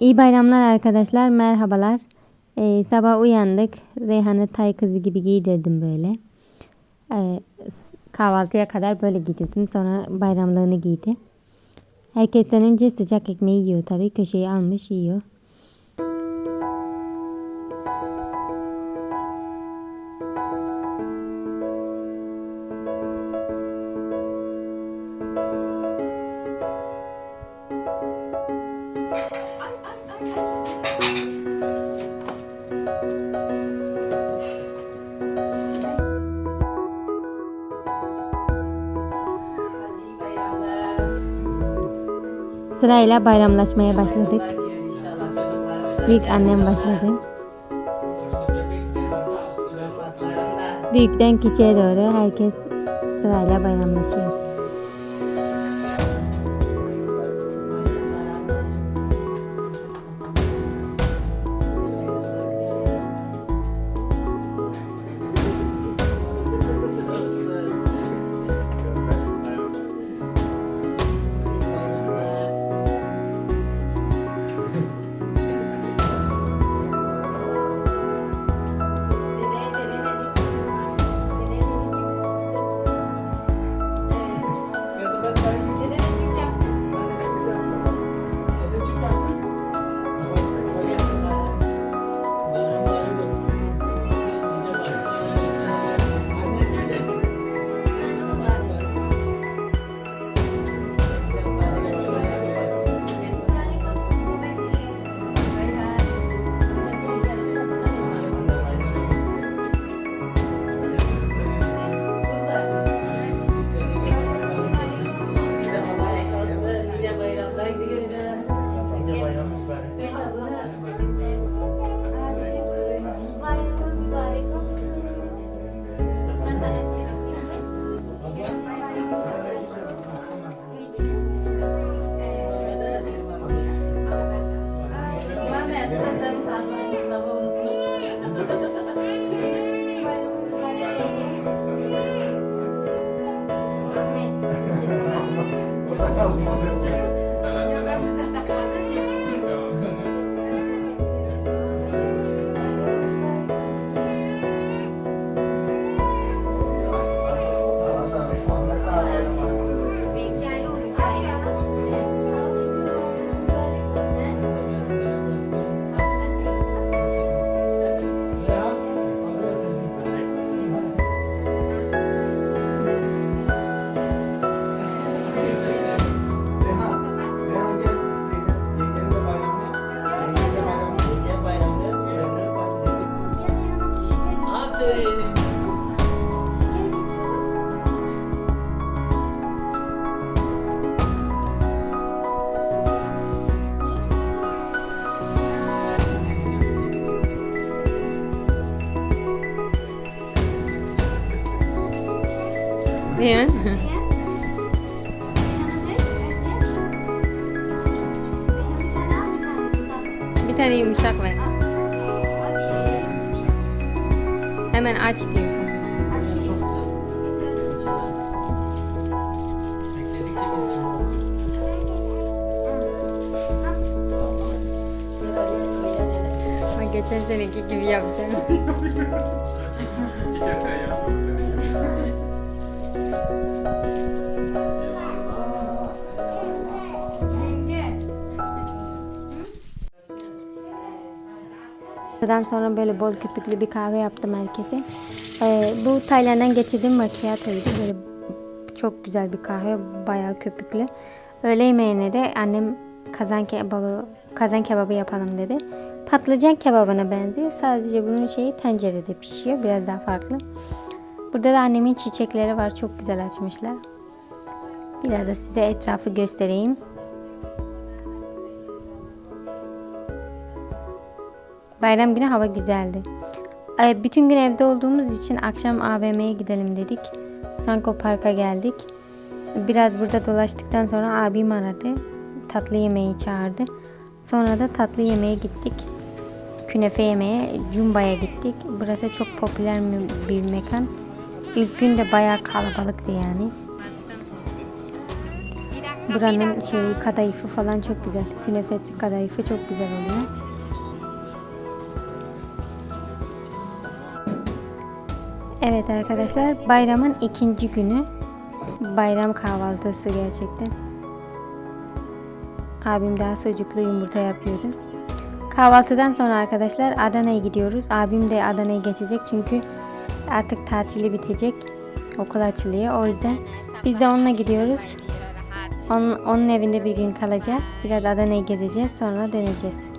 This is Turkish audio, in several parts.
İyi bayramlar arkadaşlar. Merhabalar. Ee, sabah uyandık. Reyhan'ı tay kızı gibi giydirdim böyle. Ee, kahvaltıya kadar böyle giydirdim. Sonra bayramlığını giydi. Herkesten önce sıcak ekmeği yiyor tabii. Köşeyi almış yiyor. Sırayla bayramlaşmaya başladık. İlk annem başladı. Büyükten küçüğe doğru herkes sırayla bayramlaşıyor. Ha ha ha. Mi? Bir tane yumuşak ver. Hemen aç diyor. Geçen seneki gibi yapacağım. Daha sonra böyle bol köpüklü bir kahve yaptım herkese. Ee, bu Tayland'dan getirdiğim macchiato'ydu. Böyle çok güzel bir kahve, bayağı köpüklü. Öğle yemeğine de annem kazan kebabı, kazan kebabı yapalım dedi. Patlıcan kebabına benziyor. Sadece bunun şeyi tencerede pişiyor. Biraz daha farklı. Burada da annemin çiçekleri var. Çok güzel açmışlar. Biraz da size etrafı göstereyim. Bayram günü hava güzeldi. Ee, Bütün gün evde olduğumuz için akşam AVM'ye gidelim dedik. Sanko Park'a geldik. Biraz burada dolaştıktan sonra abim aradı. Tatlı yemeği çağırdı. Sonra da tatlı yemeğe gittik. Künefe yemeye Cumba'ya gittik. Burası çok popüler bir mekan. İlk gün de bayağı kalabalıktı yani. Buranın şeyi kadayıfı falan çok güzel. Künefesi kadayıfı çok güzel oluyor. Evet arkadaşlar bayramın ikinci günü. Bayram kahvaltısı gerçekten. Abim daha sucuklu yumurta yapıyordu. Kahvaltıdan sonra arkadaşlar Adana'ya gidiyoruz. Abim de Adana'ya geçecek çünkü artık tatili bitecek. Okul açılıyor. O yüzden biz de onunla gidiyoruz. Onun, onun evinde bir gün kalacağız. Biraz Adana'yı gezeceğiz. Sonra döneceğiz.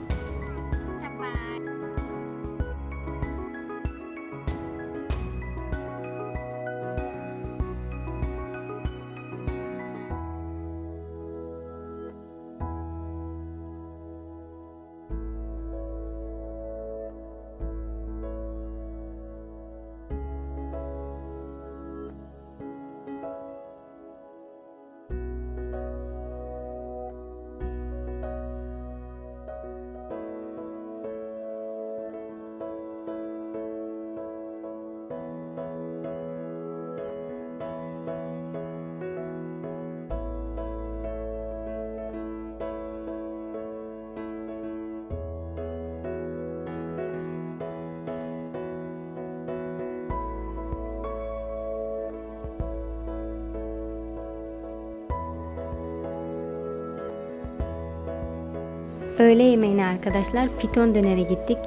Öğle yemeğine arkadaşlar piton dönere gittik.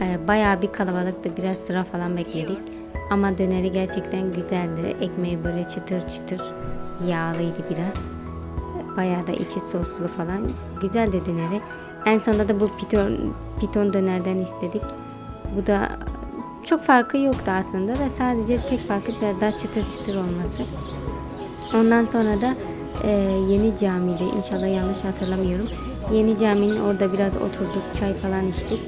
Ee, bayağı bir kalabalıktı. Biraz sıra falan bekledik. Ama döneri gerçekten güzeldi. Ekmeği böyle çıtır çıtır yağlıydı biraz. Bayağı da içi soslu falan. Güzeldi döneri. En sonunda da bu piton, piton dönerden istedik. Bu da çok farkı yoktu aslında da sadece tek farkı biraz daha çıtır çıtır olması. Ondan sonra da e, yeni camide inşallah yanlış hatırlamıyorum. Yeni caminin orada biraz oturduk çay falan içtik.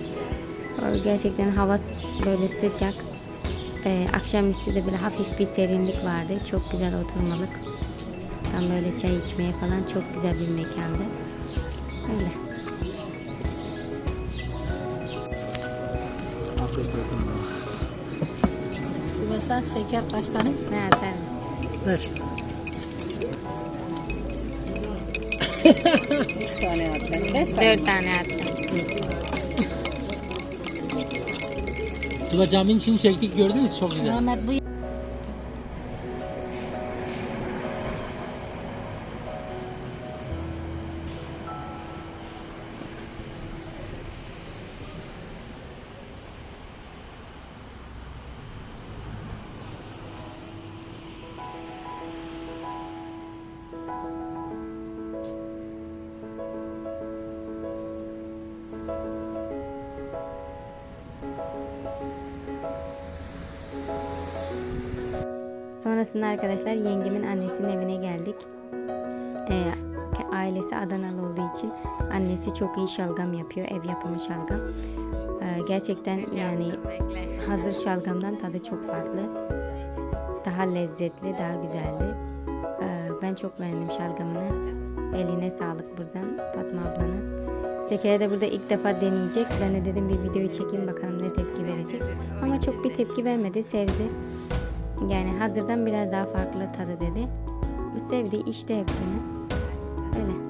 O Gerçekten hava böyle sıcak. E, akşamüstü de böyle hafif bir serinlik vardı. Çok güzel oturmalık. Tam böyle çay içmeye falan çok güzel bir mekandı. Öyle. Afiyet olsun. Mesela şeker kaç tane? Ne sen? Beş. Üç tane attım. Beş Dört tane attım. Tuba caminin içini çektik gördünüz? Çok güzel. Mehmet bu Sonrasında arkadaşlar yengemin annesinin evine geldik. Ee, ailesi Adanalı olduğu için annesi çok iyi şalgam yapıyor. Ev yapımı şalgam. Ee, gerçekten yani hazır şalgamdan tadı çok farklı. Daha lezzetli, daha güzeldi. Ee, ben çok beğendim şalgamını. Eline sağlık buradan Fatma ablanın. Zekeriya da burada ilk defa deneyecek. Ben de dedim bir videoyu çekeyim bakalım ne tepki verecek. Ama çok bir tepki vermedi, sevdi. Yani hazırdan biraz daha farklı tadı dedi. Sevdi, içti hepsini. Öyle.